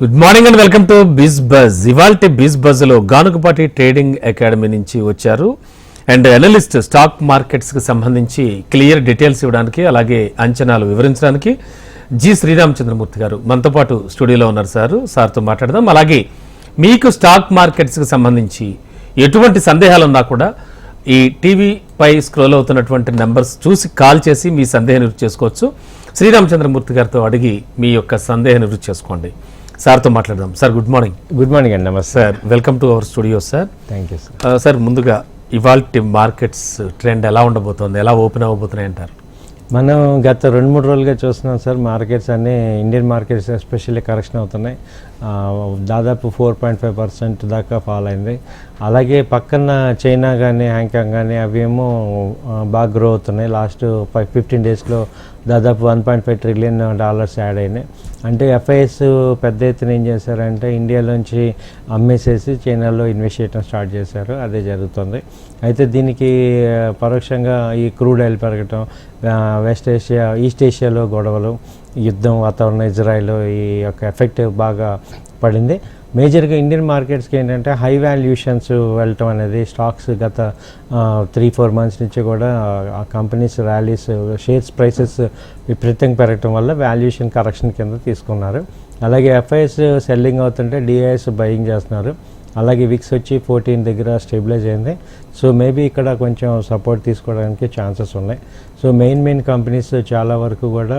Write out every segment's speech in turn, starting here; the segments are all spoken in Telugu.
Good morning and welcome to Biz Buzz ఇవాల్టి బిజ్ బజ్లో గానుకపాటి ట్రేడింగ్ అకాడమీ నుంచి వచ్చారు. అండ్ అనలిస్ట్ స్టాక్ మార్కెట్స్కి సంబంధించి క్లియర్ డీటెయిల్స్ ఇవ్వడానికి అలాగే అంచనాలు వివరించడానికి జి శ్రీరామచంద్రమూర్తి గారు మనతో పాటు స్టూడియోలో ఉన్నారు సార్. సార్తో మాట్లాడదాం. అలాగే మీకు స్టాక్ మార్కెట్స్కి సంబంధించి ఎటువంటి సందేహాలు ఉన్నా కూడా ఈ టీవీపై స్క్రోల్ అవుతున్నటువంటి నెంబర్స్ చూసి కాల్ చేసి మీ సందేహం నివృత్తి చేసుకోవచ్చు. శ్రీరామచంద్రమూర్తి గారితో అడిగి మీ యొక్క సందేహం నివృత్తి చేసుకోండి. సార్తో మాట్లాడదాం. Sir good morning. Good morning అండి నమస్తే. Sir welcome to our studio sir. Thank you sir sir ముందుగా ఇవాళ మార్కెట్స్ ట్రెండ్ ఎలా ఉండబోతోంది? ఎలా ఓపెన్ అవ్వబోతున్నాయి అంటారు? మనం గత రెండు మూడు రోజులుగా చూస్తున్నాం సార్. మార్కెట్స్ అన్నీ ఇండియన్ మార్కెట్స్ ఎస్పెషల్లీ కరెక్షన్ అవుతున్నాయి. దాదాపు ఫోర్ పాయింట్ ఫైవ్ పర్సెంట్ దాకా ఫాల్ అయింది. అలాగే పక్కన చైనా కానీ హాంకాంగ్ కానీ అవేమో బాగా గ్రో అవుతున్నాయి. లాస్ట్ ఫైవ్ ఫిఫ్టీన్ డేస్లో దాదాపు one point five trillion dollars add అయినాయి. అంటే ఎఫ్ఐఎస్ పెద్ద ఎత్తున ఏం చేశారంటే ఇండియాలోంచి అమ్మేసేసి చైనాలో ఇన్వెస్ట్ చేయడం స్టార్ట్ చేశారు. అదే జరుగుతుంది. అయితే దీనికి పరోక్షంగా ఈ క్రూడ్ ఆయిల్ పెరగటం వెస్ట్ ఏషియా ఈస్ట్ ఏషియాలో గొడవలు యుద్ధం వాతావరణం ఇజ్రాయెల్ ఈ యొక్క ఎఫెక్ట్ బాగా పడింది. మేజర్గా ఇండియన్ మార్కెట్స్కి ఏంటంటే హై వాల్యూషన్స్ వెళ్ళటం అనేది స్టాక్స్ గత త్రీ ఫోర్ మంత్స్ నుంచి కూడా ఆ కంపెనీస్ ర్యాలీస్ షేర్స్ ప్రైసెస్ విపరీతంగా పెరగటం వల్ల వాల్యుయేషన్ కరెక్షన్ కింద తీసుకున్నారు. అలాగే ఎఫ్ఐఎస్ సెల్లింగ్ అవుతుంటే డిఐఎస్ బయింగ్ చేస్తున్నారు. అలాగే విక్స్ వచ్చి ఫోర్టీన్ దగ్గర స్టెబిలైజ్ అయింది. సో మేబీ ఇక్కడ కొంచెం సపోర్ట్ తీసుకోవడానికి ఛాన్సెస్ ఉన్నాయి. సో మెయిన్ మెయిన్ కంపెనీస్ చాలా వరకు కూడా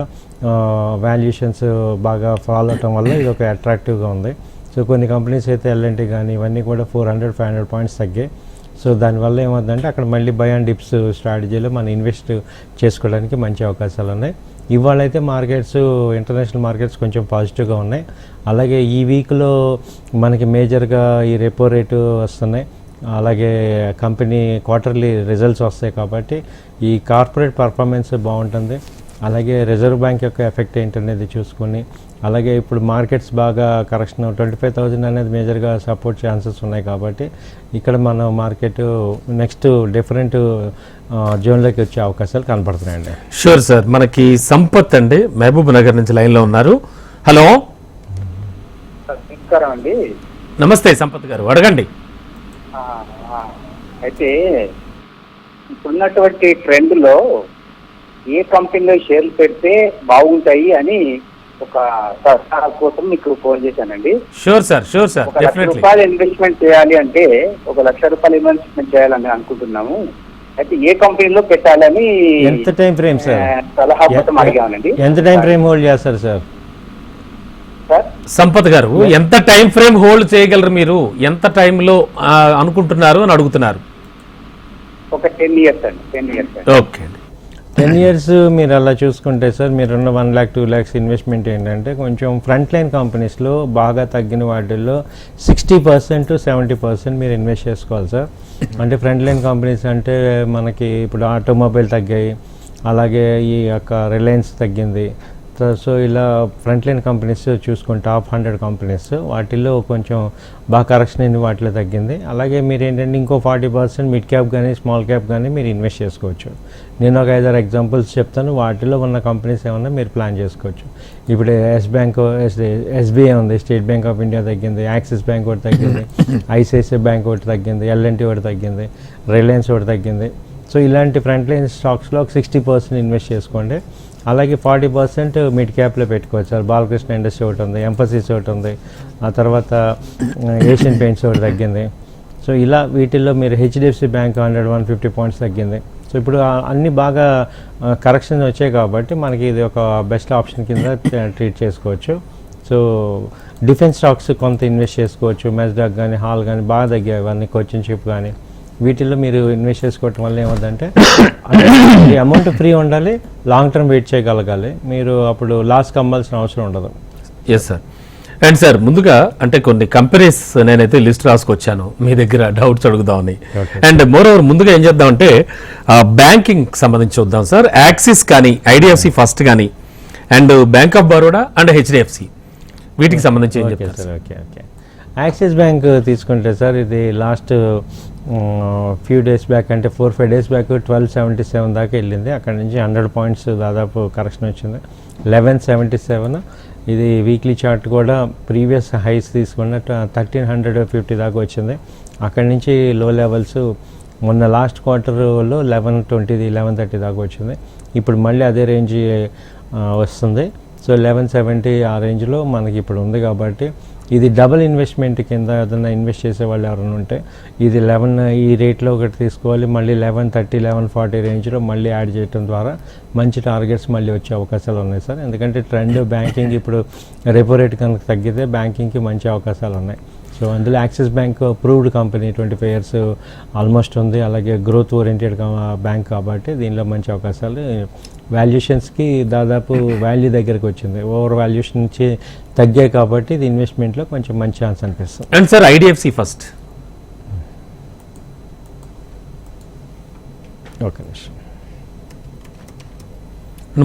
వాల్యుయేషన్స్ బాగా ఫాలో అవటం వల్ల ఇది ఒక అట్రాక్టివ్గా ఉంది. సో కొన్ని కంపెనీస్ అయితే ఎల్ఎన్టీ కానీ ఇవన్నీ కూడా four hundred five hundred points తగ్గాయి. సో దానివల్ల ఏమవుతుందంటే అక్కడ మళ్ళీ బై అండ్ డిప్స్ స్ట్రాటజీలో మనం ఇన్వెస్ట్ చేసుకోవడానికి మంచి అవకాశాలు ఉన్నాయి. ఇవాళ అయితే మార్కెట్స్ ఇంటర్నేషనల్ మార్కెట్స్ కొంచెం పాజిటివ్గా ఉన్నాయి. అలాగే ఈ వీక్లో మనకి మేజర్గా ఈ రెపో రేటు వస్తున్నాయి. అలాగే కంపెనీ క్వార్టర్లీ రిజల్ట్స్ వస్తాయి కాబట్టి ఈ కార్పొరేట్ పర్ఫార్మెన్స్ బాగుంటుంది. అలాగే రిజర్వ్ బ్యాంక్ యొక్క ఎఫెక్ట్ ఏంటనేది చూసుకొని అలాగే ఇప్పుడు మార్కెట్స్ బాగా కరెక్షన్ ట్వంటీ ఫైవ్ థౌజండ్ అనేది మేజర్గా సపోర్ట్ ఛాన్సెస్ ఉన్నాయి కాబట్టి ఇక్కడ మన మార్కెట్ నెక్స్ట్ డిఫరెంట్ జోన్లోకి వచ్చే అవకాశాలు కనపడుతున్నాయండి షూర్ సార్ మనకి సంపత్ అండి. మహబూబ్ నగర్ నుంచి లైన్లో ఉన్నారు. హలో? నమస్కారం అండి. నమస్తే సంపత్ గారు అడగండి. అయితే ఇప్పుడున్నటువంటి ట్రెండ్లో ఏ కంపెనీలో షేర్లు పెడితే బాగుంటాయి అని ఒక సలహా కోసం మీకు ఫోన్ చేశానండి. షూర్ సార్ షూర్ సార్ ఒక లక్ష రూపాయలు ఇన్వెస్ట్మెంట్ చేయాలి అంటే ఒక లక్ష రూపాయలు ఇన్వెస్ట్మెంట్ చేయాలని అనుకుంటున్నాము. అయితే ఏ కంపెనీలో పెట్టాలని ఎంత టైం ఫ్రేమ్ సార్ సలహా కోసం అడిగామండి. ఎంత టైం ఫ్రేమ్ హోల్డ్ చేస్తారు సార్ సార్ సంపత్ గారు ఎంత టైం ఫ్రేమ్ హోల్డ్ చేయగలరు మీరు? ఎంత టైంలో అనుకుంటున్నారు అని అడుగుతున్నారు. ఒక టెన్ ఇయర్స్ అండి టెన్ ఇయర్స్ ఓకే అండి టెన్ ఇయర్స్ మీరు అలా చూసుకుంటే సార్ మీరున్న one lakh two lakhs investment ఏంటంటే కొంచెం ఫ్రంట్ లైన్ కంపెనీస్లో బాగా తగ్గిన వాటిల్లో సిక్స్టీ పర్సెంట్ సెవెంటీ పర్సెంట్ మీరు ఇన్వెస్ట్ చేసుకోవాలి సార్. అంటే ఫ్రంట్ లైన్ కంపెనీస్ అంటే మనకి ఇప్పుడు ఆటోమొబైల్ తగ్గాయి అలాగే ఈ యొక్క రిలయన్స్ తగ్గింది సో ఇలా ఫ్రంట్ లైన్ కంపెనీస్ చూసుకుంటే టాప్ హండ్రెడ్ కంపెనీస్ వాటిల్లో కొంచెం బాగా కరెక్షన్ అయింది వాటిలో తగ్గింది. అలాగే మీరు ఏంటంటే ఇంకో ఫార్టీ పర్సెంట్ మిడ్ క్యాప్ కానీ స్మాల్ క్యాప్ కానీ మీరు ఇన్వెస్ట్ చేసుకోవచ్చు. నేను ఒక ఐదారు ఎగ్జాంపుల్స్ చెప్తాను. వాటిలో ఉన్న కంపెనీస్ ఏమన్నా మీరు ప్లాన్ చేసుకోవచ్చు. ఇప్పుడు ఎస్ బ్యాంక్ ఎస్బీఐ ఉంది. స్టేట్ బ్యాంక్ ఆఫ్ ఇండియా తగ్గింది. యాక్సిస్ బ్యాంక్ ఒకటి తగ్గింది. ఐసిఐసిఐ బ్యాంక్ ఒకటి తగ్గింది. ఎల్ఎన్టీ ఒకటి తగ్గింది. రిలయన్స్ ఒకటి తగ్గింది. సో ఇలాంటి ఫ్రంట్ లైన్ స్టాక్స్లో ఒక సిక్స్టీ పర్సెంట్ ఇన్వెస్ట్ చేసుకోండి. అలాగే ఫార్టీ పర్సెంట్ మిడ్ క్యాప్లో పెట్టుకోవచ్చు సార్. బాలకృష్ణ ఇండస్ట్రీ ఒకటి ఉంది ఎంఫసిస్ ఒకటి ఉంది ఆ తర్వాత ఏషియన్ పెయింట్స్ ఒకటి తగ్గింది. సో ఇలా వీటిల్లో మీరు HDFC Bank hundred one fifty points తగ్గింది. సో ఇప్పుడు అన్నీ బాగా కరెక్షన్ వచ్చాయి కాబట్టి మనకి ఇది ఒక బెస్ట్ ఆప్షన్ కింద ట్రీట్ చేసుకోవచ్చు. సో డిఫెన్స్ స్టాక్స్ కొంత ఇన్వెస్ట్ చేసుకోవచ్చు. మెస్డాక్ కానీ హాల్ కానీ బాగా తగ్గాయి అవన్నీ కోచింగ్ షిప్ కానీ వీటిల్లో మీరు ఇన్వెస్ట్ చేసుకోవటం వల్ల ఏమవుతుందంటే అమౌంట్ ఫ్రీ ఉండాలి లాంగ్ టర్మ్ వెయిట్ చేయగలగాలి. మీరు అప్పుడు లాస్ కమ్మాల్సిన అవసరం ఉండదు. ఎస్ సార్ అండ్ సార్ ముందుగా అంటే కొన్ని కంపెనీస్ నేనైతే లిస్ట్ రాసుకొచ్చాను. మీ దగ్గర డౌట్స్ అడుగుదామని. అండ్ మోర్ ఓవర్ ముందుగా ఏం చేద్దామంటే బ్యాంకింగ్ సంబంధించి చూద్దాం సార్ యాక్సిస్ కానీ ఐడిఎఫ్సి ఫస్ట్ కానీ and Bank of Baroda and HDFC వీటికి సంబంధించి ఏం చెప్తారు sir okay okay Axis Bank తీసుకుంటే సార్ ఇది లాస్ట్ ఫ్యూ డేస్ బ్యాక్ అంటే four five days back twelve seventy seven దాకా వెళ్ళింది. అక్కడ నుంచి హండ్రెడ్ పాయింట్స్ దాదాపు కరెక్షన్ వచ్చింది. లెవెన్ సెవెంటీ సెవెన్ ఇది వీక్లీ చార్ట్ కూడా ప్రీవియస్ హైస్ తీసుకున్న థర్టీన్ హండ్రెడ్ ఫిఫ్టీ దాకా వచ్చింది. అక్కడి నుంచి లో లెవెల్స్ మొన్న లాస్ట్ క్వార్టర్లో లెవెన్ ట్వంటీది లెవెన్ థర్టీ దాకా వచ్చింది. ఇప్పుడు మళ్ళీ అదే రేంజ్ వస్తుంది. సో లెవెన్ సెవెంటీ ఆ రేంజ్లో మనకి ఇప్పుడు ఉంది కాబట్టి ఇది డబుల్ ఇన్వెస్ట్మెంట్ కింద ఏదైనా ఇన్వెస్ట్ చేసే వాళ్ళు ఎవరైనా ఉంటే ఇది లెవెన్ ఈ రేట్లో ఒకటి తీసుకోవాలి మళ్ళీ లెవెన్ థర్టీ లెవెన్ ఫార్టీ రేంజ్లో మళ్ళీ యాడ్ చేయడం ద్వారా మంచి టార్గెట్స్ మళ్ళీ వచ్చే అవకాశాలు ఉన్నాయి సార్. ఎందుకంటే ట్రెండ్ బ్యాంకింగ్ ఇప్పుడు రెపో రేట్ కనుక తగ్గితే బ్యాంకింగ్కి మంచి అవకాశాలు ఉన్నాయి. సో అందులో Axis Bank proved company twenty five years almost ఉంది. అలాగే గ్రోత్ ఓరియంటెడ్ బ్యాంక్ కాబట్టి దీనిలో మంచి అవకాశాలు. వాల్యుయేషన్స్కి దాదాపు వాల్యూ దగ్గరికి వచ్చింది. ఓవర్ వాల్యుయేషన్ నుంచి తగ్గాయి కాబట్టి ఇది ఇన్వెస్ట్మెంట్లో కొంచెం మంచి ఛాన్స్ అనిపిస్తుంది. And sir IDFC First okay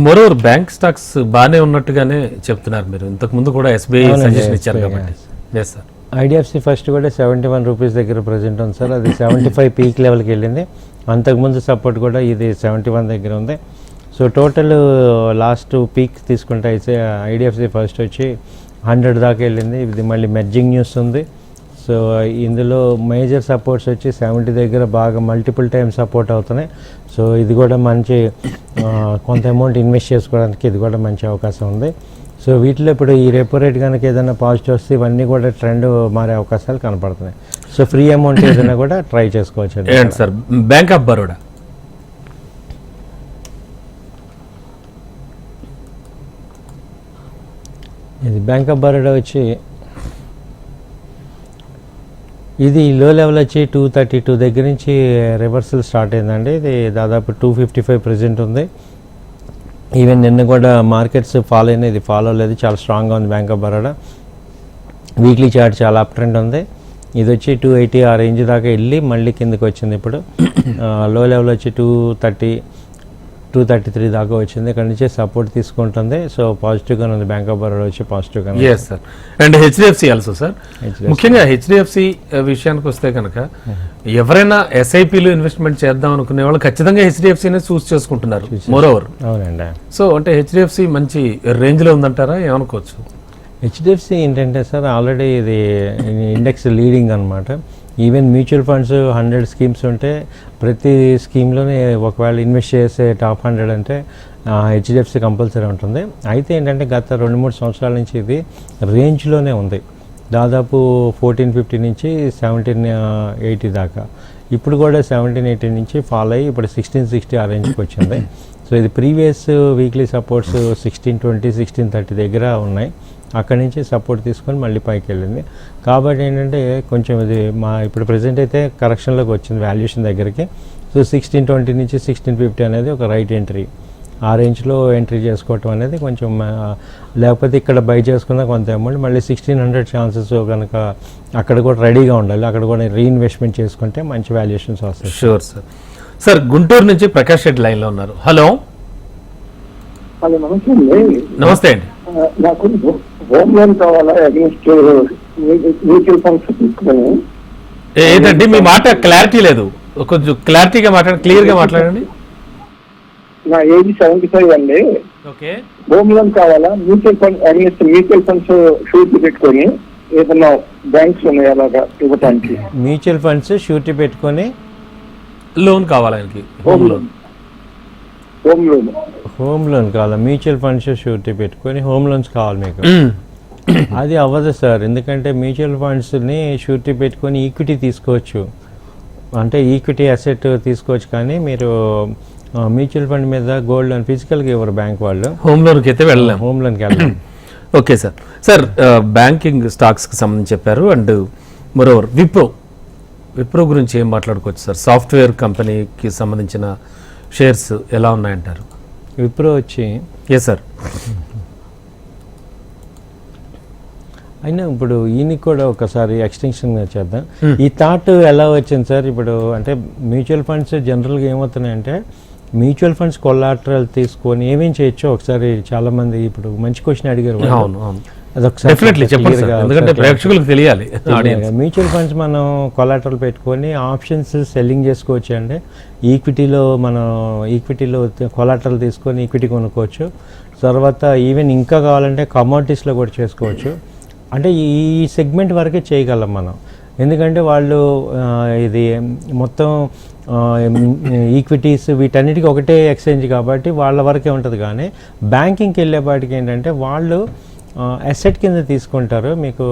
moreover bank stocks బాగానే ఉన్నట్టుగానే చెప్తున్నారు మీరు. ఇంతకు ముందు కూడా ఎస్బీఐ సజెషన్ ఇచ్చారు కాబట్టి. ఎస్ సార్ ఐడిఎఫ్సి ఫస్ట్ కూడా సెవెంటీ వన్ రూపీస్ దగ్గర ప్రజెంట్ ఉంది సార్. అది సెవెంటీ ఫైవ్ పీక్ లెవెల్కి వెళ్ళింది. అంతకుముందు సపోర్ట్ కూడా ఇది సెవెంటీ వన్ దగ్గర ఉంది. సో టోటల్ లాస్ట్ పీక్ తీసుకుంటే అయితే ఐడిఎఫ్సి ఫస్ట్ వచ్చి హండ్రెడ్ దాకా వెళ్ళింది. ఇది మళ్ళీ మెర్జింగ్ న్యూస్ ఉంది. సో ఇందులో మేజర్ సపోర్ట్స్ వచ్చి సెవెంటీ దగ్గర బాగా మల్టిపుల్ టైమ్ సపోర్ట్ అవుతున్నాయి. సో ఇది కూడా మంచి కొంత అమౌంట్ ఇన్వెస్ట్ చేసుకోవడానికి ఇది కూడా మంచి అవకాశం ఉంది. సో వీటిలో ఇప్పుడు ఈ రెపో రేట్ కనుక ఏదైనా పాజిటివ్ వస్తే ఇవన్నీ కూడా ట్రెండ్ మారే అవకాశాలు కనపడుతున్నాయి. సో ఫ్రీ అమౌంట్ ఏదైనా కూడా ట్రై చేసుకోవచ్చు సార్? బ్యాంక్ ఆఫ్ బరోడా ఇది బ్యాంక్ ఆఫ్ బరోడా వచ్చి ఇది లో లెవెల్ వచ్చి టూ థర్టీ టూ దగ్గర నుంచి రివర్సల్ స్టార్ట్ అయిందండి. ఇది దాదాపు టూ ఫిఫ్టీ ఫైవ్ ప్రజెంట్ ఉంది. ఈవెన్ నిన్న కూడా మార్కెట్స్ ఫాలో అయినా ఇది ఫాలో లేదు. చాలా స్ట్రాంగ్గా ఉంది Bank of Baroda weekly chart చాలా అప్ ట్రెండ్ ఉంది. ఇది వచ్చి టూ ఎయిటీ ఆ రేంజ్ దాకా వెళ్ళి మళ్ళీ కిందకి వచ్చింది ఇప్పుడు. లో లెవెల్ వచ్చి two thirty two thirty three దాకా వచ్చింది. ఇక్కడ నుంచి సపోర్ట్ తీసుకుంటుంది. సో పాజిటివ్గానే ఉంది. బ్యాంక్ ఆఫ్ బరోడా వచ్చి పాజిటివ్గానే yes sir and HDFC also sir. ముఖ్యంగా హెచ్డిఎఫ్సి విషయానికి వస్తే కనుక ఎవరైనా ఎస్ఐపిలో ఇన్వెస్ట్మెంట్ చేద్దాం అనుకునే వాళ్ళు ఖచ్చితంగా హెచ్డిఎఫ్సినే చూస్ చేసుకుంటున్నారు. మోర్ ఓవర్ అవునండి. సో అంటే హెచ్డిఎఫ్సి మంచి రేంజ్లో ఉందంటారా? ఏమనుకోవచ్చు? హెచ్డిఎఫ్సి ఏంటంటే సార్ ఆల్రెడీ ఇది ఇండెక్స్ లీడింగ్ అనమాట even mutual funds hundred schemes ఉంటే ప్రతి స్కీమ్లోనే ఒకవేళ ఇన్వెస్ట్ చేసే టాప్ హండ్రెడ్ అంటే హెచ్డిఎఫ్సి కంపల్సరీ ఉంటుంది. అయితే ఏంటంటే గత రెండు మూడు సంవత్సరాల నుంచి ఇది రేంజ్లోనే ఉంది. దాదాపు ఫోర్టీన్ ఫిఫ్టీ నుంచి సెవెంటీన్ ఎయిటీ దాకా. ఇప్పుడు కూడా సెవెంటీన్ ఎయిటీ నుంచి ఫాలో అయ్యి ఇప్పుడు సిక్స్టీన్ సిక్స్టీ ఆ రేంజ్కి వచ్చింది. సో ఇది previous weekly supports sixteen twenty sixteen thirty దగ్గర ఉన్నాయి. అక్కడి నుంచి సపోర్ట్ తీసుకొని మళ్ళీ పైకి వెళ్ళింది. కాబట్టి ఏంటంటే కొంచెం ఇది మా ఇప్పుడు ప్రజెంట్ అయితే కరెక్షన్లోకి వచ్చింది వాల్యుయేషన్ దగ్గరికి. సో సిక్స్టీన్ ట్వంటీ నుంచి సిక్స్టీన్ ఫిఫ్టీ అనేది ఒక రైట్ ఎంట్రీ ఆ రేంజ్లో ఎంట్రీ చేసుకోవటం అనేది కొంచెం లేకపోతే ఇక్కడ బై చేసుకున్న కొంత అమౌంట్ మళ్ళీ సిక్స్టీన్ హండ్రెడ్ ఛాన్సెస్ కనుక అక్కడ కూడా రెడీగా ఉండాలి. అక్కడ కూడా రీఇన్వెస్ట్మెంట్ చేసుకుంటే మంచి వాల్యుయేషన్స్ వస్తాయి. షూర్ సార్ సార్ గుంటూరు నుంచి ప్రకాష్ రెడ్డి లైన్లో ఉన్నారు. హలో హలో నమస్తే అండి. నమస్తే అండి. నాకు హోమ్ లోన్ కావాలా అగేన్స్ట్ మ్యూచువల్ ఫండ్స్ తీసుకుని ఏంటండి? మీ మాట క్లారిటీ లేదు. కొంచెం క్లారిటీగా మాట్లాడండి క్లియర్గా మాట్లాడండి. నా ఏజ్ సెవెంటీ ఫైవ్ అండి. ఓకే. హోమ్ లోన్ కావాలా? Mutual fund against mutual funds surety పెట్టుకొని ఏదన్నా బ్యాంక్స్ ఉన్నాయి అలాగా ఇవ్వటానికి? మ్యూచువల్ ఫండ్స్ షూరిటీ పెట్టుకొని లోన్ కావాలి ఆయనకి? Home loan home loan home loan కావాలా? మ్యూచువల్ ఫండ్స్ షూరిటీ పెట్టుకొని హోమ్ లోన్స్ కావాలి మీకు. అది అవ్వదు సార్. ఎందుకంటే మ్యూచువల్ ఫండ్స్ని షూరిటీ పెట్టుకొని ఈక్విటీ తీసుకోవచ్చు. అంటే ఈక్విటీ అసెట్ తీసుకోవచ్చు కానీ మీరు మ్యూచువల్ ఫండ్ మీద గోల్డ్ లోన్ ఫిజికల్గా ఇవ్వరు బ్యాంక్ వాళ్ళు. హోమ్ లోన్కి అయితే వెళ్ళలేము హోమ్ లోన్కి వెళ్ళాం ఓకే సార్. సార్ బ్యాంకింగ్ స్టాక్స్కి సంబంధించి చెప్పారు అండ్ మరోవర్ విప్రో. విప్రో గురించి ఏం మాట్లాడుకోవచ్చు సార్? సాఫ్ట్వేర్ కంపెనీకి సంబంధించిన షేర్స్ ఎలా ఉన్నాయంటారు? విప్రో వచ్చి ఎస్ సార్ అయినా ఇప్పుడు ఈయనకి కూడా ఒకసారి ఎక్స్టెన్షన్ చేద్దాం. ఈ థాట్ ఎలా వచ్చింది సార్? ఇప్పుడు అంటే మ్యూచువల్ ఫండ్స్ జనరల్గా ఏమవుతున్నాయంటే మ్యూచువల్ ఫండ్స్ కొల్లాటరల్ తీసుకొని ఏమేం చేయొచ్చో ఒకసారి చాలా మంది ఇప్పుడు మంచి క్వశ్చన్ అడిగారు అదొకసారి ఎందుకంటే ప్రేక్షకులకు తెలియాలి మ్యూచువల్ ఫండ్స్ మనం కొలాటరల్ పెట్టుకొని ఆప్షన్స్ సెల్లింగ్ చేసుకోవచ్చు అండి. ఈక్విటీలో మనం ఈక్విటీలో కొలాటరల్ తీసుకొని ఈక్విటీ కొనుక్కోవచ్చు. తర్వాత ఈవెన్ ఇంకా కావాలంటే కమోడిటీస్లో కూడా చేసుకోవచ్చు. అంటే ఈ సెగ్మెంట్ వరకే చేయగలం మనం. ఎందుకంటే వాళ్ళు ఇది మొత్తం ఈక్విటీస్ వీటన్నిటికీ ఒకటే ఎక్స్చేంజ్ కాబట్టి వాళ్ళ వరకే ఉంటుంది. కానీ బ్యాంకింగ్కి వెళ్ళేపాటికి ఏంటంటే వాళ్ళు అసెట్ కింద తీసుకుంటారు. మీకు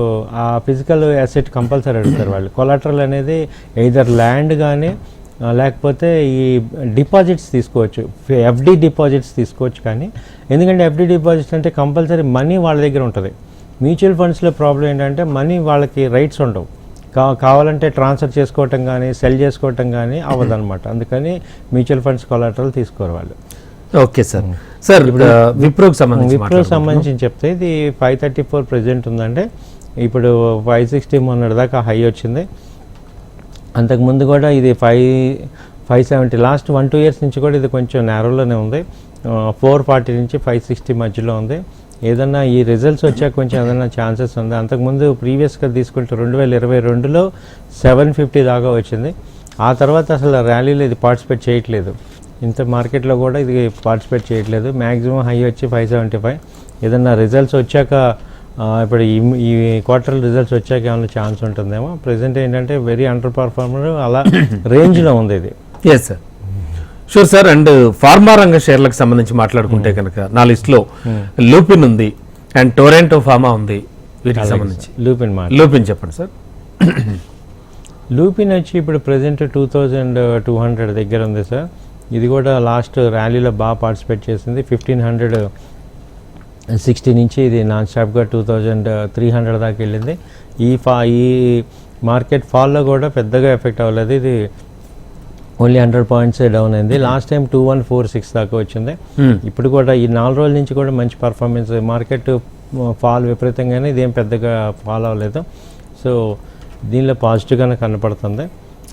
ఆ ఫిజికల్ అసెట్ కంపల్సరీ అడుగుతారు వాళ్ళు. కొలాటరల్ అనేది ఎయిదర్ ల్యాండ్ కానీ లేకపోతే ఈ డిపాజిట్స్ తీసుకోవచ్చు. ఎఫ్డి డిపాజిట్స్ తీసుకోవచ్చు కానీ ఎందుకంటే ఎఫ్డి డిపాజిట్స్ అంటే కంపల్సరీ మనీ వాళ్ళ దగ్గర ఉంటుంది. మ్యూచువల్ ఫండ్స్లో ప్రాబ్లం ఏంటంటే మనీ వాళ్ళకి రైట్స్ ఉండవు. కా కావాలంటే ట్రాన్స్ఫర్ చేసుకోవటం కానీ సెల్ చేసుకోవటం కానీ అవ్వదన్నమాట. అందుకని మ్యూచువల్ ఫండ్స్ కొలాటరల్ తీసుకోరు వాళ్ళు. Okay sir. సార్ ఇప్పుడు విప్రోకి సంబంధించి విప్రో సంబంధించి చెప్తే ఇది ఫైవ్ థర్టీ ఫోర్ ప్రెజెంట్ ఉందంటే ఇప్పుడు ఫైవ్ సిక్స్టీ మొన్నటి దాకా హై వచ్చింది. అంతకుముందు కూడా ఇది five five seventy last one two years నుంచి కూడా ఇది కొంచెం నేరోలోనే ఉంది. ఫోర్ ఫార్టీ నుంచి ఫైవ్ సిక్స్టీ మధ్యలో ఉంది. ఏదన్నా ఈ రిజల్ట్స్ వచ్చాక కొంచెం ఏదైనా ఛాన్సెస్ ఉంది? అంతకుముందు ప్రీవియస్గా తీసుకుంటే రెండు వేల ఇరవై రెండులో సెవెన్ ఫిఫ్టీ దాకా వచ్చింది. ఆ తర్వాత అసలు ర్యాలీలో ఇది పార్టిసిపేట్ చేయట్లేదు. ఇంత మార్కెట్లో కూడా ఇది పార్టిసిపేట్ చేయట్లేదు. మ్యాక్సిమం హై వచ్చి ఫైవ్ సెవెంటీ ఫైవ్ ఏదన్నా రిజల్ట్స్ వచ్చాక ఇప్పుడు ఈ ఈ క్వార్టర్ రిజల్ట్స్ వచ్చాక ఏమైనా ఛాన్స్ ఉంటుందేమో? ప్రజెంట్ ఏంటంటే వెరీ అండర్ పర్ఫార్మర్ అలా రేంజ్లో ఉంది ఇది. Yes sir sure sir and pharma రంగ షేర్లకు సంబంధించి మాట్లాడుకుంటే కనుక నా లిస్ట్లో లూపిన్ ఉంది అండ్ టొరెంటో ఫార్మా ఉంది వీటికి సంబంధించి. లూపిన్ లూపిన్ చెప్పండి సార్ లూపిన్ వచ్చి ఇప్పుడు present two thousand two hundred దగ్గర ఉంది సార్ ఇది కూడా లాస్ట్ ర్యాలీలో బాగా పార్టిసిపేట్ చేసింది. ఫిఫ్టీన్ హండ్రెడ్ సిక్స్టీ నుంచి ఇది నాన్ స్టాప్గా టూ థౌజండ్ త్రీ హండ్రెడ్ దాకా వెళ్ళింది. ఈ ఫా ఈ మార్కెట్ ఫాల్లో కూడా పెద్దగా ఎఫెక్ట్ అవ్వలేదు. ఇది ఓన్లీ హండ్రెడ్ పాయింట్స్ డౌన్ అయింది. Last time two one four six దాకా వచ్చింది. Hmm. ఇప్పుడు కూడా ఈ నాలుగు రోజుల నుంచి కూడా మంచి పర్ఫార్మెన్స్ మార్కెట్ ఫాల్ విపరీతంగానే ఇదేం పెద్దగా ఫాల్ అవ్వలేదు. సో దీనిలో పాజిటివ్గానే కనపడుతుంది.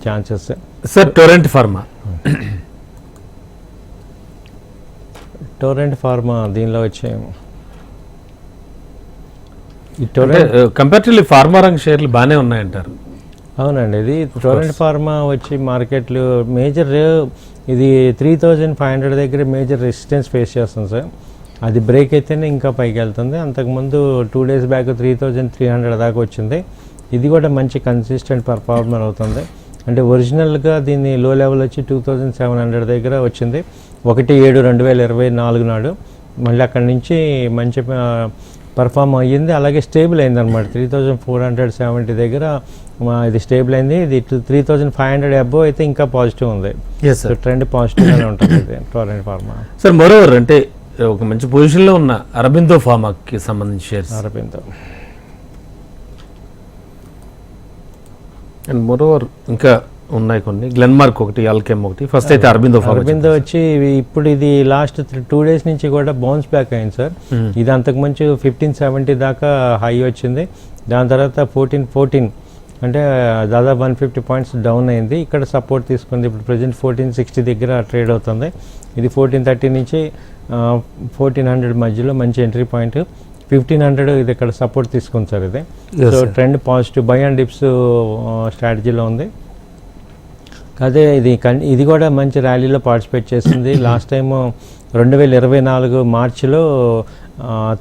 Chances sir Torrent Pharma Torrent Pharma దీనిలో వచ్చే ఈ అంటే టోరెంట్ కంపారిటివ్లీ ఫార్మా రంగ షేర్లు బాగానే ఉన్నాయంటారు. అవునండి ఇది టోరెంట్ ఫార్మా వచ్చి మార్కెట్లు మేజర్ ఇది త్రీ థౌజండ్ ఫైవ్ హండ్రెడ్ దగ్గర మేజర్ రెసిస్టెన్స్ ఫేస్ చేస్తుంది సార్. అది బ్రేక్ అయితేనే ఇంకా పైకి వెళ్తుంది. అంతకుముందు two days back three thousand three hundred దాకా వచ్చింది. ఇది కూడా మంచి కన్సిస్టెంట్ పర్ఫార్మర్ అవుతుంది. అంటే ఒరిజినల్గా దీన్ని లో లెవెల్ వచ్చి టూ థౌజండ్ సెవెన్ హండ్రెడ్ దగ్గర వచ్చింది. ఒకటి ఏడు రెండు వేల ఇరవై నాలుగు నాడు. మళ్ళీ అక్కడి నుంచి మంచి పర్ఫామ్ అయ్యింది. అలాగే స్టేబుల్ అయింది అనమాట three thousand four hundred seventy దగ్గర మా ఇది స్టేబుల్ అయింది. ఇది three thousand five hundred above అయితే ఇంకా పాజిటివ్ ఉంది. సో ట్రెండ్ పాజిటివ్గానే ఉంటుంది ఇది టోరెంట్ ఫార్మా సార్ మరోవర్ అంటే ఒక మంచి పొజిషన్లో ఉన్న అరబిందో ఫార్మాకి సంబంధించి షేర్స్ అరబిందో అండ్ మరోవర్ ఇంకా ఉన్నాయి కొన్ని. గ్లెన్మార్క్ ఒకటి అల్కెమ్ ఒకటి. ఫస్ట్ అయితే అరబిందో అరబిందో వచ్చి ఇప్పుడు ఇది లాస్ట్ టూ డేస్ నుంచి కూడా బౌన్స్ బ్యాక్ అయింది సార్ ఇది అంతకుముందు ఫిఫ్టీన్ సెవెంటీ దాకా హై వచ్చింది. దాని తర్వాత ఫోర్టీన్ ఫోర్టీన్ అంటే దాదాపు వన్ ఫిఫ్టీ పాయింట్స్ డౌన్ అయింది. ఇక్కడ సపోర్ట్ తీసుకుంది. ఇప్పుడు ప్రజెంట్ ఫోర్టీన్ సిక్స్టీ దగ్గర ట్రేడ్ అవుతుంది. ఇది ఫోర్టీన్ థర్టీ నుంచి ఫోర్టీన్ హండ్రెడ్ మధ్యలో మంచి ఎంట్రీ పాయింట్ ఫిఫ్టీన్ హండ్రెడ్ ఇది ఇక్కడ సపోర్ట్ తీసుకుంది సార్ ఇది. So. Trend positive buy and dips స్ట్రాటజీలో ఉంది. అదే ఇది ఇది కూడా మంచి ర్యాలీలో పార్టిసిపేట్ చేసింది. లాస్ట్ టైము రెండు వేల ఇరవై నాలుగు మార్చిలో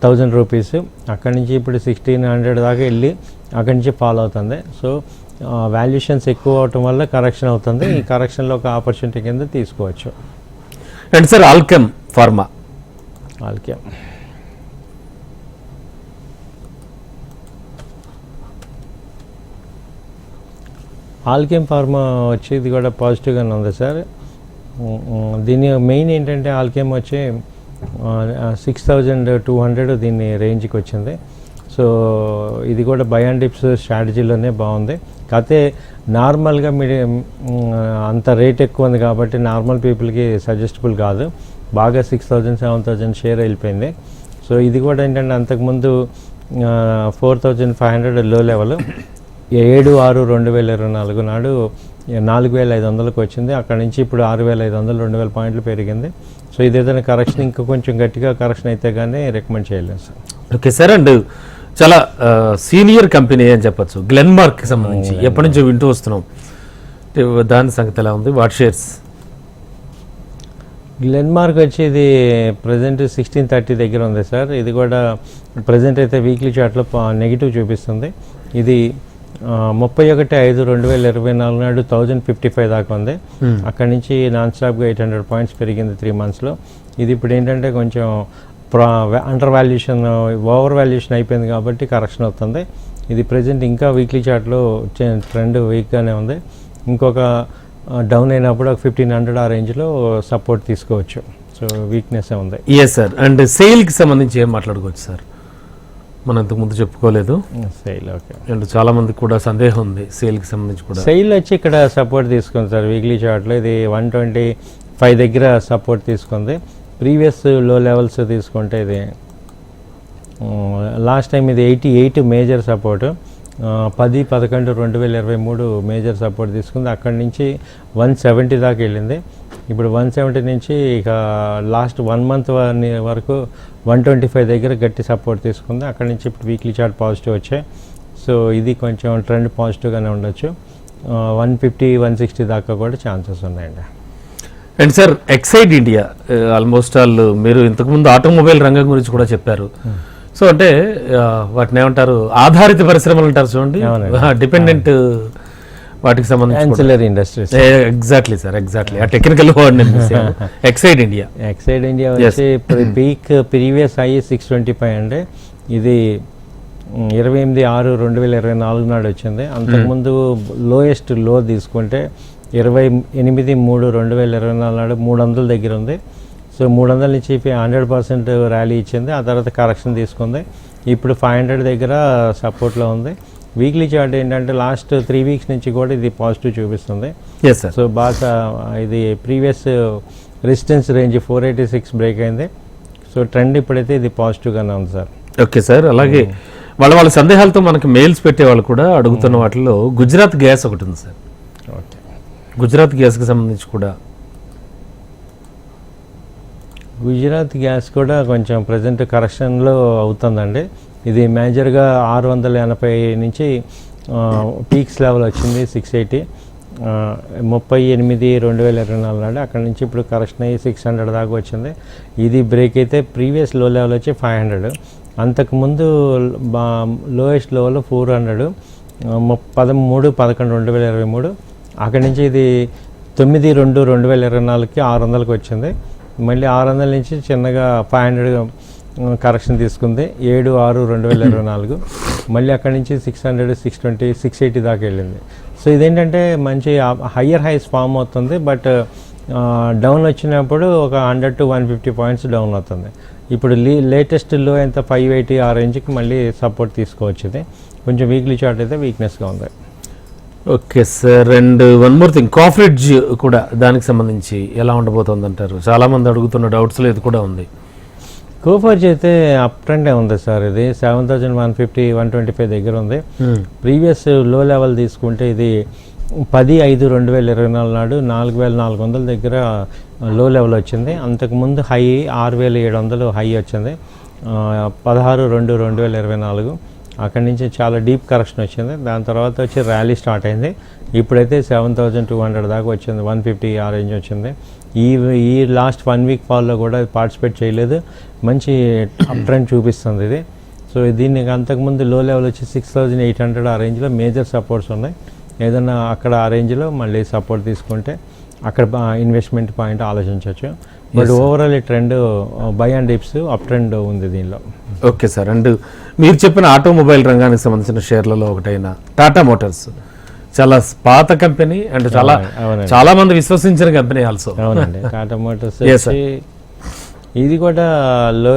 థౌజండ్ రూపీస్ అక్కడి నుంచి ఇప్పుడు సిక్స్టీన్ హండ్రెడ్ దాకా వెళ్ళి అక్కడి నుంచి ఫాలో అవుతుంది. సో వాల్యుయేషన్స్ ఎక్కువ అవటం వల్ల కరెక్షన్ అవుతుంది. ఈ కరెక్షన్లో ఒక ఆపర్చునిటీ కింద తీసుకోవచ్చు. And sir Alkem Pharma? వాళ్ళకి ఆల్కెమ్ ఫార్మా వచ్చి ఇది కూడా పాజిటివ్గానే ఉంది సార్. దీని మెయిన్ ఏంటంటే ఆల్కెమ్ వచ్చి సిక్స్ థౌజండ్ టూ హండ్రెడ్ దీని రేంజ్కి వచ్చింది. సో ఇది కూడా బై అండ్ డిప్స్ స్ట్రాటజీలోనే బాగుంది. కాకపోతే నార్మల్గా మీడియం అంత రేట్ ఎక్కువ ఉంది కాబట్టి నార్మల్ పీపుల్కి సజెస్టబుల్ కాదు. బాగా six thousand seven thousand share వెళ్ళిపోయింది సో ఇది కూడా ఏంటంటే అంతకుముందు ఫోర్ థౌజండ్ ఫైవ్ హండ్రెడ్లో లెవెల్ ఏడు ఆరు రెండు వేల ఇరవై నాలుగు నాడు నాలుగు వేల ఐదు వందలకు వచ్చింది. అక్కడ నుంచి ఇప్పుడు ఆరు వేల ఐదు వందలు రెండు వేల పాయింట్లు పెరిగింది. సో ఇది ఏదైనా కరెక్షన్ ఇంకా కొంచెం గట్టిగా కరెక్షన్ అయితే కానీ రికమెండ్ చేయలేము సార్. ఓకే సార్ అండ్ చాలా సీనియర్ కంపెనీ అని చెప్పొచ్చు. గ్లెన్మార్క్ సంబంధించి ఎప్పటి నుంచో వింటూ వస్తున్నాం. దాని సంగతి ఎలా ఉంది? What shares? గ్లెన్మార్క్ వచ్చి ఇది ప్రజెంట్ సిక్స్టీన్ థర్టీ దగ్గర ఉంది సార్. ఇది కూడా ప్రజెంట్ అయితే వీక్లీ చార్ట్లో నెగిటివ్ చూపిస్తుంది. ఇది ముప్పై ఒకటి ఐదు రెండు వేల ఇరవై నాలుగు నాడు థౌజండ్ ఫిఫ్టీ ఫైవ్ దాకా ఉంది. అక్కడి నుంచి నాన్ స్టాప్గా ఎయిట్ హండ్రెడ్ పాయింట్స్ పెరిగింది త్రీ మంత్స్లో ఇది ఇప్పుడు ఏంటంటే కొంచెం ప్రా అండర్ వాల్యుయేషన్ ఓవర్ వాల్యుయేషన్ అయిపోయింది కాబట్టి కరెక్షన్ అవుతుంది. ఇది ప్రజెంట్ ఇంకా వీక్లీ చార్ట్లో ట్రెండ్ వీక్గానే ఉంది. ఇంకొక డౌన్ అయినప్పుడు ఒక ఫిఫ్టీన్ హండ్రెడ్ ఆ రేంజ్లో సపోర్ట్ తీసుకోవచ్చు. సో వీక్నెస్ ఉంది. ఎస్ సార్ అండ్ సేల్కి సంబంధించి ఏం మాట్లాడుకోవచ్చు సార్ మనం ఇంతకుముందు చెప్పుకోలేదు. సెయిల్ ఓకే అండ్ చాలా మందికి కూడా సందేహం ఉంది సేల్కి సంబంధించి కూడా. సెయిల్ వచ్చి ఇక్కడ సపోర్ట్ తీసుకుంది సార్ వీక్లీ చార్ట్లో ఇది వన్ ట్వంటీ ఫైవ్ దగ్గర సపోర్ట్ తీసుకుంది. ప్రీవియస్లో లెవెల్స్ తీసుకుంటే ఇది లాస్ట్ టైం ఇది ఎయిటీ ఎయిట్ మేజర్ సపోర్ట్ పది పదకొండు రెండు వేల ఇరవై మూడు మేజర్ సపోర్ట్ తీసుకుంది. అక్కడి నుంచి వన్ సెవెంటీ దాకా వెళ్ళింది. ఇప్పుడు వన్ సెవెంటీ నుంచి ఇక లాస్ట్ వన్ మంత్ వరకు వన్ ట్వంటీ ఫైవ్ దగ్గర గట్టి సపోర్ట్ తీసుకుంది. అక్కడి నుంచి ఇప్పుడు వీక్లీ చార్ట్ పాజిటివ్ వచ్చాయి. సో ఇది కొంచెం ట్రెండ్ పాజిటివ్గానే ఉండొచ్చు. వన్ ఫిఫ్టీ వన్ సిక్స్టీ దాకా కూడా ఛాన్సెస్ ఉన్నాయండి. And sir Exide India almost all మీరు ఇంతకుముందు ఆటోమొబైల్ రంగం గురించి కూడా చెప్పారు. సో అంటే వాటిని ఏమంటారు? ఆధారిత పరిశ్రమలు అంటారు చూడండి. డిపెండెంట్ వాటికి సంబంధించి ఇండస్ట్రీస్ ఎగ్జాక్ట్లీ సార్ ఎగ్జాక్ట్లీ ఆ టెక్నికల్ వర్డ్ నేను ఎక్సైడ్ ఇండియా ఎక్సైడ్ ఇండియా వచ్చి పీక్ ప్రీవియస్ అయ్యి సిక్స్ ట్వంటీ ఫైవ్ అండి ఇది ఇరవై ఎనిమిది ఆరు రెండు వేల ఇరవై నాలుగు నాడు వచ్చింది. అంతకుముందు లోయెస్ట్లో తీసుకుంటే ఇరవై ఎనిమిది మూడు రెండు వేల ఇరవై నాలుగు నాడు మూడు వందల దగ్గర ఉంది. సో మూడు వందల నుంచి హండ్రెడ్ పర్సెంట్ ర్యాలీ ఇచ్చింది. ఆ తర్వాత కరెక్షన్ తీసుకుంది. ఇప్పుడు ఫైవ్ హండ్రెడ్ దగ్గర సపోర్ట్లో ఉంది. వీక్లీ చార్ట్ ఏంటంటే లాస్ట్ త్రీ వీక్స్ నుంచి కూడా ఇది పాజిటివ్ చూపిస్తుంది. ఎస్ సార్ సో బాగా ఇది previous resistance range four eighty six break అయింది. సో ట్రెండ్ ఇప్పుడైతే ఇది పాజిటివ్గానే ఉంది సార్ ఓకే సార్ అలాగే వాళ్ళ వాళ్ళ సందేహాలతో మనకి మెయిల్స్ పెట్టే వాళ్ళు కూడా అడుగుతున్న వాటిలో గుజరాత్ గ్యాస్ ఒకటి ఉంది సార్ ఓకే. గుజరాత్ గ్యాస్కి సంబంధించి కూడా. గుజరాత్ గ్యాస్ కూడా కొంచెం ప్రజెంట్ కరెక్షన్లో అవుతుందండి. ఇది మేజర్గా ఆరు వందల ఎనభై నుంచి పీక్స్ లెవెల్ వచ్చింది సిక్స్ ఎయిటీ. ముప్పై ఎనిమిది రెండు వేల ఇరవై నాలుగు నాడు అక్కడ నుంచి ఇప్పుడు కరెక్షన్ అయ్యి సిక్స్ హండ్రెడ్ దాకా వచ్చింది. ఇది బ్రేక్ అయితే ప్రీవియస్లో లెవెల్ వచ్చి ఫైవ్ హండ్రెడ్. అంతకుముందు బా లోయెస్ట్ లెవెల్ ఫోర్ హండ్రెడ్. పదమూడు పదకొండు రెండు వేల ఇరవై మూడు. అక్కడి నుంచి ఇది తొమ్మిది రెండు రెండు వేల ఇరవై నాలుగుకి ఆరు వందలకి వచ్చింది. మళ్ళీ ఆరు వందల నుంచి చిన్నగా ఫైవ్ హండ్రెడ్ కరెక్షన్ తీసుకుంది. ఏడు ఆరు రెండు వేల ఇరవై నాలుగు. మళ్ళీ అక్కడి నుంచి six hundred six twenty six eighty దాకా వెళ్ళింది. సో ఇదేంటంటే మంచి హయ్యర్ హైస్ ఫామ్ అవుతుంది. బట్ డౌన్ వచ్చినప్పుడు ఒక hundred to one fifty points down అవుతుంది. ఇప్పుడు లీ లేటెస్ట్లో ఎంత? ఫైవ్ ఎయిటీ ఆ రేంజ్కి మళ్ళీ సపోర్ట్ తీసుకోవచ్చింది కొంచెం వీక్లీ చార్ట్ అయితే వీక్నెస్గా ఉంది. Okay sir. And one more thing కాఫ్రిడ్జ్ కూడా దానికి సంబంధించి ఎలా ఉండబోతుంది అంటారు చాలామంది అడుగుతున్న డౌట్స్లో ఇది కూడా ఉంది. కోఫర్జ్ అయితే అప్ ట్రెండే ఉంది సార్ ఇది. Seven thousand one fifty one twenty five దగ్గర ఉంది. ప్రీవియస్లో లెవెల్ తీసుకుంటే ఇది పది ఐదు రెండు వేల ఇరవై నాలుగు నాడు నాలుగు వేల నాలుగు వందల దగ్గర లో లెవెల్ వచ్చింది. అంతకుముందు హై ఆరు వేల ఏడు వందలు హై వచ్చింది. పదహారు రెండు రెండు వేల ఇరవై నాలుగు. అక్కడి నుంచి చాలా డీప్ కరెక్షన్ వచ్చింది. దాని తర్వాత వచ్చి ర్యాలీ స్టార్ట్ అయింది. ఇప్పుడైతే సెవెన్ థౌజండ్ టూ హండ్రెడ్ దాకా వచ్చింది. వన్ ఫిఫ్టీ ఆ రేంజ్ వచ్చింది. ఈ ఈ లాస్ట్ వన్ వీక్ ఫాల్లో కూడా పార్టిసిపేట్ చేయలేదు. మంచి అప్ ట్రెండ్ చూపిస్తుంది ఇది. సో దీనికి అంతకుముందు లో లెవెల్ వచ్చి సిక్స్ థౌజండ్ ఎయిట్ హండ్రెడ్ ఆ రేంజ్లో మేజర్ సపోర్ట్స్ ఉన్నాయి. ఏదైనా అక్కడ ఆ రేంజ్లో మళ్ళీ సపోర్ట్ తీసుకుంటే అక్కడ ఇన్వెస్ట్మెంట్ పాయింట్ ఆలోచించవచ్చు. బట్ ఓవరాల్ ఈ trend buy and dips up trend ఉంది దీనిలో. ఓకే సార్ అండ్ మీరు చెప్పిన ఆటోమొబైల్ రంగానికి సంబంధించిన షేర్లలో ఒకటైన టాటా మోటార్స్ చాలా పాత కంపెనీ అండ్ చాలా. చాలా మంది విశ్వసించిన కంపెనీ ఆల్సో అవునండి. టాటా మోటార్స్ ఇది కూడా లో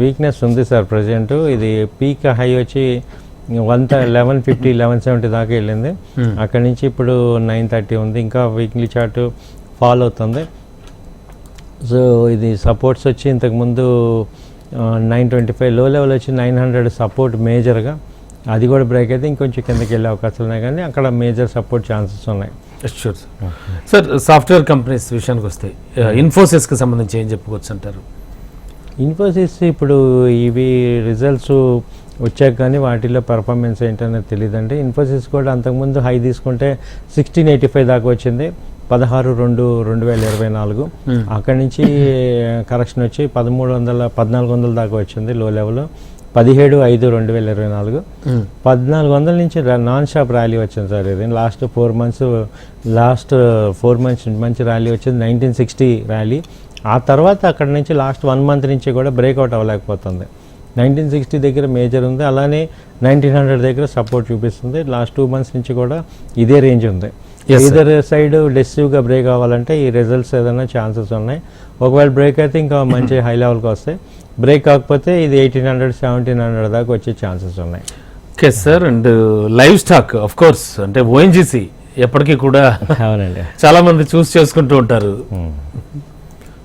వీక్నెస్ ఉంది సార్ ప్రజెంట్ ఇది పీక్ హై వచ్చి one eleven fifty eleven seventy దాకా వెళ్ళింది. అక్కడి నుంచి ఇప్పుడు నైన్ థర్టీ ఉంది. ఇంకా వీక్లీ చార్ట్ ఫాల్ అవుతుంది. సో ఇది సపోర్ట్స్ వచ్చి ఇంతకుముందు నైన్ ట్వంటీ ఫైవ్లో లెవెల్ వచ్చి నైన్ హండ్రెడ్ సపోర్ట్ మేజర్గా అది కూడా బ్రేక్ అయితే ఇంకొంచెం కిందకి వెళ్ళే అవకాశాలు ఉన్నాయి కానీ అక్కడ మేజర్ సపోర్ట్ ఛాన్సెస్ ఉన్నాయి. షూర్ సార్ సాఫ్ట్వేర్ కంపెనీస్ విషయానికి వస్తాయి ఇన్ఫోసిస్కి సంబంధించి ఏం చెప్పుకోవచ్చు అంటారు? ఇన్ఫోసిస్ ఇప్పుడు ఇవి రిజల్ట్స్ వచ్చాక కానీ వాటిలో పర్ఫార్మెన్స్ ఏంటనేది తెలియదండి ఇన్ఫోసిస్ కూడా అంతకుముందు హై తీసుకుంటే సిక్స్టీన్ ఎయిటీ ఫైవ్ దాకా వచ్చింది. పదహారు రెండు రెండు వేల ఇరవై నాలుగు. అక్కడి నుంచి కరెక్షన్ వచ్చి పదమూడు వందల పద్నాలుగు వందల దాకా వచ్చింది లో లెవెల్ పదిహేడు ఐదు రెండు వేల ఇరవై నాలుగు. పద్నాలుగు వందల నుంచి నాన్ షాప్ ర్యాలీ వచ్చింది సార్ ఇది. Last four months last four months మంచి ర్యాలీ వచ్చింది. Nineteen sixty rally. ఆ తర్వాత అక్కడ నుంచి లాస్ట్ వన్ మంత్ నుంచి కూడా బ్రేక్అవుట్ అవ్వలేకపోతుంది. నైన్టీన్ సిక్స్టీ దగ్గర మేజర్ ఉంది. అలానే నైన్టీన్ హండ్రెడ్ దగ్గర సపోర్ట్ చూపిస్తుంది. లాస్ట్ టూ మంత్స్ నుంచి కూడా ఇదే రేంజ్ ఉంది. ఇదర్ సైడ్ డెసిసివ్గా బ్రేక్ అవ్వాలంటే ఈ రిజల్ట్స్ ఏదైనా ఛాన్సెస్ ఉన్నాయి. ఒకవేళ బ్రేక్ అయితే ఇంకా మంచి హై లెవెల్కి వస్తాయి. బ్రేక్ కాకపోతే ఇది ఎయిటీన్ హండ్రెడ్ సెవెంటీన్ హండ్రెడ్ దాకా వచ్చే ఛాన్సెస్ ఉన్నాయి. Okay sir and live stock of course అంటే ఓఎన్జీసీ ఎప్పటికీ కూడా చాలా మంది చూస్ చేసుకుంటూ ఉంటారు.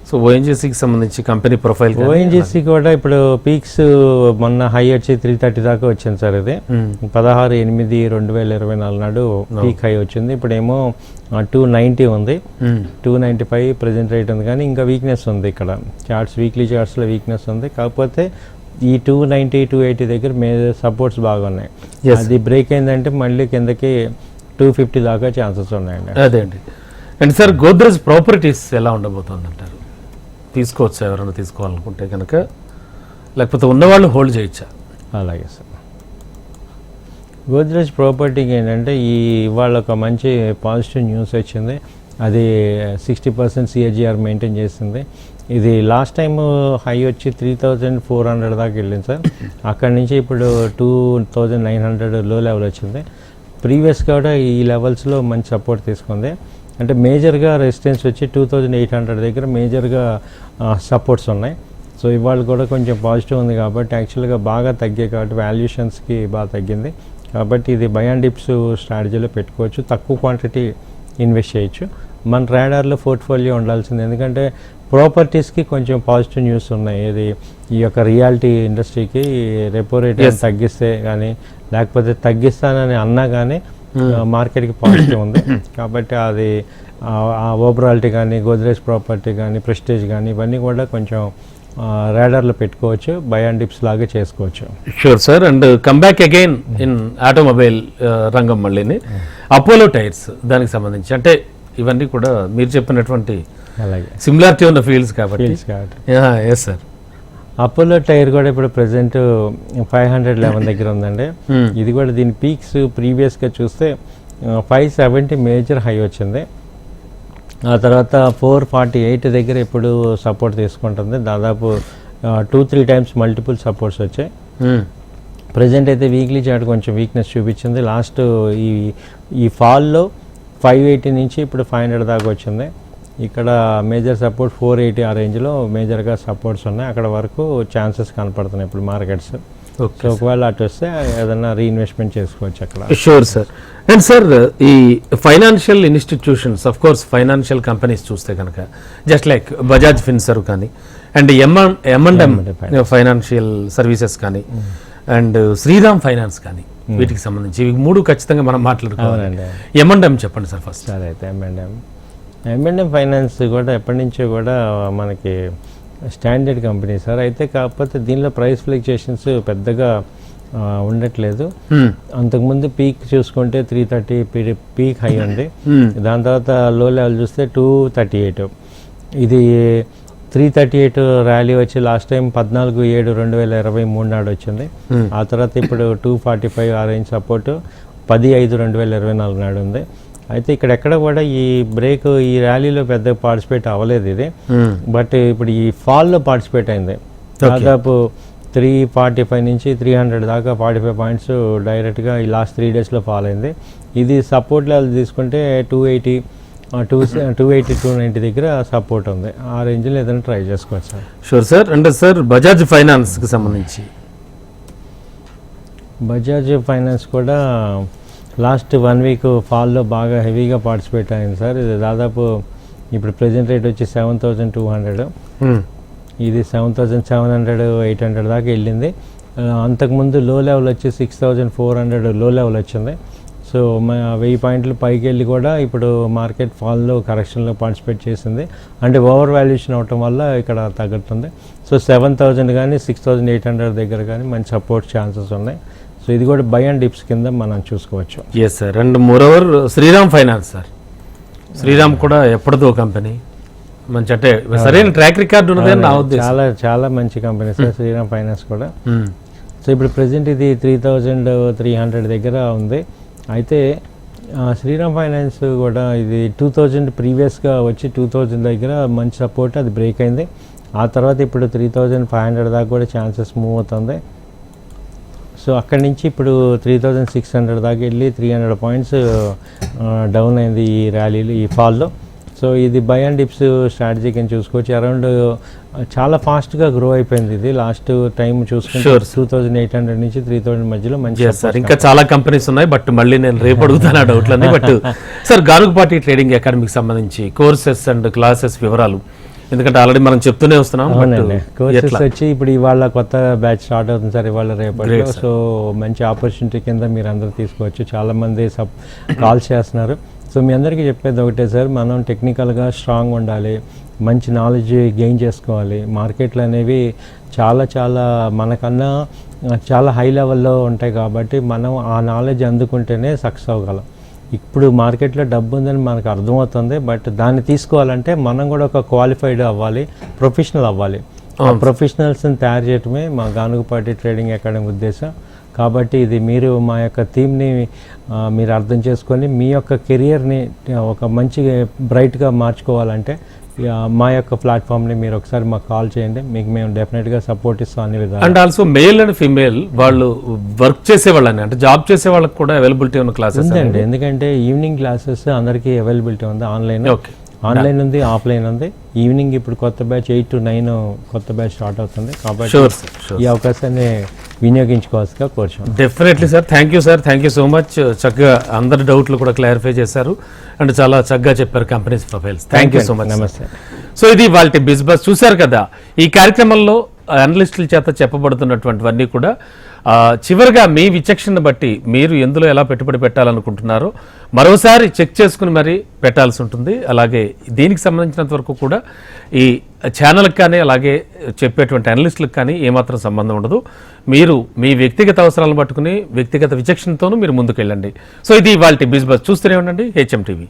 సో ఓఎన్జీసీకి సంబంధించి కంపెనీ ప్రొఫైల్ ఓఎన్జీసీ కూడా ఇప్పుడు పీక్స్ మొన్న హై వచ్చి త్రీ థర్టీ దాకా వచ్చింది సార్ ఇది. పదహారు ఎనిమిది రెండు వేల ఇరవై నాలుగు నాడు పీక్ హై వచ్చింది. ఇప్పుడేమో టూ నైంటీ ఉంది. Two ninety five present rate ఉంది కానీ ఇంకా వీక్నెస్ ఉంది ఇక్కడ. చార్ట్స్ వీక్లీ చార్ట్స్లో వీక్నెస్ ఉంది. కాకపోతే ఈ టూ నైంటీ టూ ఎయిటీ దగ్గర మే సపోర్ట్స్ బాగున్నాయి. Yes. అది బ్రేక్ అయిందంటే మళ్ళీ కిందకి టూ ఫిఫ్టీ దాకా ఛాన్సెస్ ఉన్నాయండి. అదే అండి. అండ్ సార్ గోద్రేజ్ ప్రాపర్టీస్ ఎలా ఉండబోతుంది అంటారు తీసుకోవచ్చా ఎవరైనా తీసుకోవాలనుకుంటే కనుక. లేకపోతే ఉన్నవాళ్ళు హోల్డ్ చేయొచ్చా? అలాగే సార్. గోద్రేజ్ ప్రాపర్టీకి ఏంటంటే ఈ ఇవాళ ఒక మంచి పాజిటివ్ న్యూస్ వచ్చింది. అది సిక్స్టీ పర్సెంట్ సిఏజిఆర్ మెయింటైన్ చేసింది. ఇది లాస్ట్ టైం హై వచ్చి త్రీ థౌజండ్ ఫోర్ హండ్రెడ్ దాకా వెళ్ళింది సార్. అక్కడి నుంచి ఇప్పుడు టూ థౌజండ్ నైన్ హండ్రెడ్లో లెవెల్ వచ్చింది. ప్రీవియస్ కూడా ఈ లెవెల్స్లో మంచి సపోర్ట్ తీసుకుంది. అంటే మేజర్గా రెసిస్టెన్స్ వచ్చి టూ థౌజండ్ ఎయిట్ హండ్రెడ్ దగ్గర మేజర్గా సపోర్ట్స్ ఉన్నాయి. సో ఇవాళ కూడా కొంచెం పాజిటివ్ ఉంది కాబట్టి యాక్చువల్గా బాగా తగ్గాయి కాబట్టి వాల్యుయేషన్స్కి బాగా తగ్గింది. కాబట్టి ఇది బై అండ్ డిప్స్ స్ట్రాటజీలో పెట్టుకోవచ్చు. తక్కువ క్వాంటిటీ ఇన్వెస్ట్ చేయొచ్చు. మన ర్యాడార్లో పోర్ట్ఫోలియో ఉండాల్సింది. ఎందుకంటే ప్రాపర్టీస్కి కొంచెం పాజిటివ్ న్యూస్ ఉన్నాయి. ఇది ఈ యొక్క రియాలిటీ ఇండస్ట్రీకి రెపో రేట్. తగ్గిస్తే కానీ లేకపోతే తగ్గిస్తానని అన్నా కానీ మార్కెట్కి పాజిటివ్ ఉంది. కాబట్టి అది ఆ ఓవరాలిటీ కానీ గోద్రేజ్ ప్రాపర్టీ కానీ ప్రెస్టేజ్ కానీ ఇవన్నీ కూడా కొంచెం రేడర్లో పెట్టుకోవచ్చు బై అండ్ డిప్స్ లాగా చేసుకోవచ్చు. Sure sir and come back again in automobile రంగం మళ్ళీని. అపోలో టైర్స్ దానికి సంబంధించి అంటే ఇవన్నీ కూడా మీరు చెప్పినటువంటి అలాగే. సిమిలారిటీ ఉన్న ఫీల్డ్స్ కాబట్టి. ఎస్ సార్ అపోలో టైర్ కూడా ఇప్పుడు ప్రెసెంట్ ఫైవ్ హండ్రెడ్ లెవెన్ దగ్గర ఉందండి. ఇది కూడా దీని పీక్స్ ప్రీవియస్గా చూస్తే ఫైవ్ సెవెంటీ మేజర్ హై వచ్చింది. ఆ తర్వాత ఫోర్ ఫార్టీ ఎయిట్ దగ్గర ఇప్పుడు సపోర్ట్ తీసుకుంటుంది. దాదాపు two three times multiple supports వచ్చాయి. ప్రజెంట్ అయితే వీక్లీ చార్ట్ కొంచెం వీక్నెస్ చూపించింది. లాస్ట్ ఈ ఈ ఫాల్లో ఫైవ్ ఎయిటీ నుంచి ఇప్పుడు ఫైవ్ హండ్రెడ్ దాకా వచ్చింది. ఇక్కడ మేజర్ సపోర్ట్ ఫోర్ ఎయిటీ ఆ రేంజ్లో మేజర్గా సపోర్ట్స్ ఉన్నాయి. అక్కడ వరకు ఛాన్సెస్ కనపడుతున్నాయి ఇప్పుడు మార్కెట్స్ సో ఓకే ఒకవేళ అటు వస్తే ఏదైనా రీఇన్వెస్ట్మెంట్ చేసుకోవచ్చు అక్కడ. షూర్ సార్ అండ్ సార్ ఈ financial institutions of course financial companies చూస్తే కనుక జస్ట్ లైక్ బజాజ్ ఫిన్సర్ కానీ and M M M and M financial services కానీ అండ్ శ్రీరామ్ ఫైనాన్స్ కానీ వీటికి సంబంధించి ఇవి మూడు ఖచ్చితంగా మనం మాట్లాడుకోవాలి. అవునండి. ఎంఎండ్ఎం చెప్పండి సార్ ఫస్ట్ సరే అయితే ఎంఎండ్ఎం ఎంఎండ్ఎం ఫైనాన్స్ కూడా ఎప్పటి నుంచో కూడా మనకి స్టాండర్డ్ కంపెనీ సార్. అయితే కాకపోతే దీనిలో ప్రైస్ ఫ్లక్చుయేషన్స్ పెద్దగా ఉండట్లేదు. అంతకుముందు పీక్ చూసుకుంటే త్రీ థర్టీ పీక్ హై ఉంది. దాని తర్వాత లో లెవెల్ చూస్తే టూ థర్టీ ఎయిట్. ఇది త్రీ థర్టీ ఎయిట్ ర్యాలీ వచ్చి లాస్ట్ టైం పద్నాలుగు ఏడు రెండు వేల ఇరవై మూడు నాడు వచ్చింది. ఆ తర్వాత ఇప్పుడు టూ ఫార్టీ ఫైవ్ ఆ రేంజ్ సపోర్ట్ పది ఐదు రెండు వేల ఇరవై నాలుగు నాడు ఉంది. అయితే ఇక్కడ ఎక్కడ కూడా ఈ బ్రేక్ ఈ ర్యాలీలో పెద్ద పార్టిసిపేట్ అవ్వలేదు ఇది. బట్ ఇప్పుడు ఈ ఫాల్లో పార్టిసిపేట్ అయింది. దాదాపు త్రీ ఫార్టీ ఫైవ్ నుంచి త్రీ హండ్రెడ్ దాకా ఫార్టీ ఫైవ్ పాయింట్స్ డైరెక్ట్గా ఈ లాస్ట్ త్రీ డేస్లో ఫాల్ అయింది. ఇది సపోర్ట్ లెవెల్ తీసుకుంటే two eighty two two eighty two ninety దగ్గర సపోర్ట్ ఉంది. ఆ రేంజ్లో ఏదైనా ట్రై చేసుకోవచ్చు సార్. షూర్ సార్ అంటే సార్ బజాజ్ ఫైనాన్స్కి సంబంధించి? బజాజ్ ఫైనాన్స్ కూడా లాస్ట్ వన్ వీక్ ఫాల్లో బాగా హెవీగా పార్టిసిపేట్ అయింది సార్. ఇది దాదాపు ఇప్పుడు ప్రెజెంట్ రేట్ వచ్చి సెవెన్ థౌజండ్ టూ హండ్రెడ్. ఇది seven thousand seven hundred eight hundred దాకా వెళ్ళింది. అంతకుముందు లో లెవెల్ వచ్చి సిక్స్ థౌజండ్ ఫోర్ హండ్రెడ్లో లెవెల్ వచ్చింది. సో వెయ్యి పాయింట్లు పైకి వెళ్ళి కూడా ఇప్పుడు మార్కెట్ ఫాల్లో కరెక్షన్లో పార్టిసిపేట్ చేసింది. అంటే ఓవర్ వాల్యుయేషన్ అవటం వల్ల ఇక్కడ తగ్గుతుంది. సో సెవెన్ థౌజండ్ కానీ సిక్స్ థౌజండ్ ఎయిట్ హండ్రెడ్ దగ్గర కానీ మంచి సపోర్ట్ ఛాన్సెస్ ఉన్నాయి. సో ఇది కూడా బై అండ్ డిప్స్ కింద మనం చూసుకోవచ్చు. Yes sir and moreover Shriram finance sir Shriram కూడా ఎప్పటిదో కంపెనీ మంచి అంటే సరైన ట్రాక్ రికార్డు ఉన్నది అని నా ఉద్దేశం. చాలా చాలా మంచి కంపెనీ సార్ శ్రీరామ్ ఫైనాన్స్ కూడా. సో ఇప్పుడు ప్రజెంట్ ఇది త్రీ థౌజండ్ త్రీ హండ్రెడ్ దగ్గర ఉంది. అయితే శ్రీరామ్ ఫైనాన్స్ కూడా ఇది టూ థౌజండ్ ప్రీవియస్గా వచ్చి టూ థౌజండ్ దగ్గర మంచి సపోర్ట్ అది బ్రేక్ అయింది. ఆ తర్వాత ఇప్పుడు త్రీ థౌజండ్ ఫైవ్ హండ్రెడ్ దాకా కూడా ఛాన్సెస్ మూవ్ అవుతుంది. సో అక్కడి నుంచి ఇప్పుడు త్రీ థౌజండ్ సిక్స్ హండ్రెడ్ దాకా వెళ్ళి త్రీ హండ్రెడ్ పాయింట్స్ డౌన్ అయింది ఈ ర్యాలీలో ఈ ఫాల్లో. సో ఇది బై అండ్ డిప్స్ స్ట్రాటజీ కింద చూసుకోవచ్చు. అరౌండ్ చాలా ఫాస్ట్గా గ్రో అయిపోయింది ఇది. లాస్ట్ టైం చూసుకుంటే టూ థౌజండ్ ఎయిట్ హండ్రెడ్ నుంచి త్రీ థౌజండ్ మధ్యలో మంచి ఎస్ సార్ ఇంకా చాలా కంపెనీస్ ఉన్నాయి బట్ మళ్ళీ నేను రేపు అడుగుతాను ఆ డౌట్లన్నీ బట్ సార్ గానుగుపాటి ట్రేడింగ్ అకాడమీకి సంబంధించి కోర్సెస్ అండ్ క్లాసెస్ వివరాలు. ఎందుకంటే ఆల్రెడీ మనం చెప్తూనే వస్తున్నాం కోర్సెస్? వచ్చి ఇప్పుడు ఇవాళ కొత్త బ్యాచ్ స్టార్ట్ అవుతుంది సార్ ఇవాళ రేపట్లో. సో మంచి ఆపర్చునిటీ కింద మీరు అందరూ తీసుకోవచ్చు. చాలా మంది సబ్ కాల్ చేస్తున్నారు. సో మీ అందరికీ చెప్పేది ఒకటే సార్ మనం టెక్నికల్గా స్ట్రాంగ్ ఉండాలి మంచి నాలెడ్జ్ గెయిన్ చేసుకోవాలి. మార్కెట్లు అనేవి చాలా చాలా మనకన్నా చాలా హై లెవెల్లో ఉంటాయి కాబట్టి మనం ఆ నాలెడ్జ్ అందుకుంటేనే సక్సెస్ అవ్వగలం. ఇప్పుడు మార్కెట్లో డబ్బు ఉందని మనకు అర్థమవుతుంది బట్ దాన్ని తీసుకోవాలంటే మనం కూడా ఒక క్వాలిఫైడ్ అవ్వాలి ప్రొఫెషనల్ అవ్వాలి. ఆ ప్రొఫెషనల్స్ని తయారు చేయటమే మా గానుగుపాటి ట్రేడింగ్ అకాడమీ ఉద్దేశం. కాబట్టి ఇది మీరు మా యొక్క థీమ్ని మీరు అర్థం చేసుకొని మీ యొక్క కెరియర్ని ఒక మంచి బ్రైట్గా మార్చుకోవాలంటే మా యొక్క ప్లాట్ఫామ్ని మీరు ఒకసారి మాకు కాల్ చేయండి. మీకు మేము డెఫినెట్గా సపోర్ట్ ఇస్తాం అన్ని విధాలు. And also male and female వాళ్ళు వర్క్ చేసే వాళ్ళని అంటే జాబ్ చేసే వాళ్ళకి కూడా అవైలబిలిటీ ఉన్న క్లాసెస్ ఉందండి. ఎందుకంటే ఈవినింగ్ క్లాసెస్ అందరికీ అవైలబిలిటీ ఉంది ఆన్లైన్ ఓకే ఆన్లైన్ ఉంది ఆఫ్లైన్ ఉంది. ఈవినింగ్ ఇప్పుడు కొత్త బ్యాచ్ ఎయిట్ టు నైన్ కొత్త బ్యాచ్ స్టార్ట్ అవుతుంది. కాబట్టి ఈ అవకాశాన్ని వినియోగించుకోవాల్సిగా కోరుచున్నాం definitely sir thank you sir thank you so much చక్కగా అందరి డౌట్లు కూడా క్లారిఫై చేశారు. అండ్ చాలా చక్కగా చెప్పారు companies profiles thank you so much నమస్తే సో ఇది వాళ్ళ బిజినెస్ చూశారు కదా ఈ కార్యక్రమంలో అనలిస్టుల చేత చెప్పబడుతున్నటువంటివన్నీ కూడా చివరిగా మీ విచక్షణ బట్టి మీరు ఎందులో ఎలా పెట్టుబడి పెట్టాలనుకుంటున్నారో మరోసారి చెక్ చేసుకుని మరి పెట్టాల్సి ఉంటుంది. అలాగే దీనికి సంబంధించినంత వరకు కూడా ఈ ఛానల్కి కానీ అలాగే చెప్పేటువంటి అనలిస్టులకు కానీ ఏమాత్రం సంబంధం ఉండదు. మీరు మీ వ్యక్తిగత అవసరాలను పట్టుకుని వ్యక్తిగత విచక్షణతోనూ మీరు ముందుకెళ్ళండి. సో ఇది వాళ్ళ బిజినెస్ చూస్తూనే ఉండండి. HM TV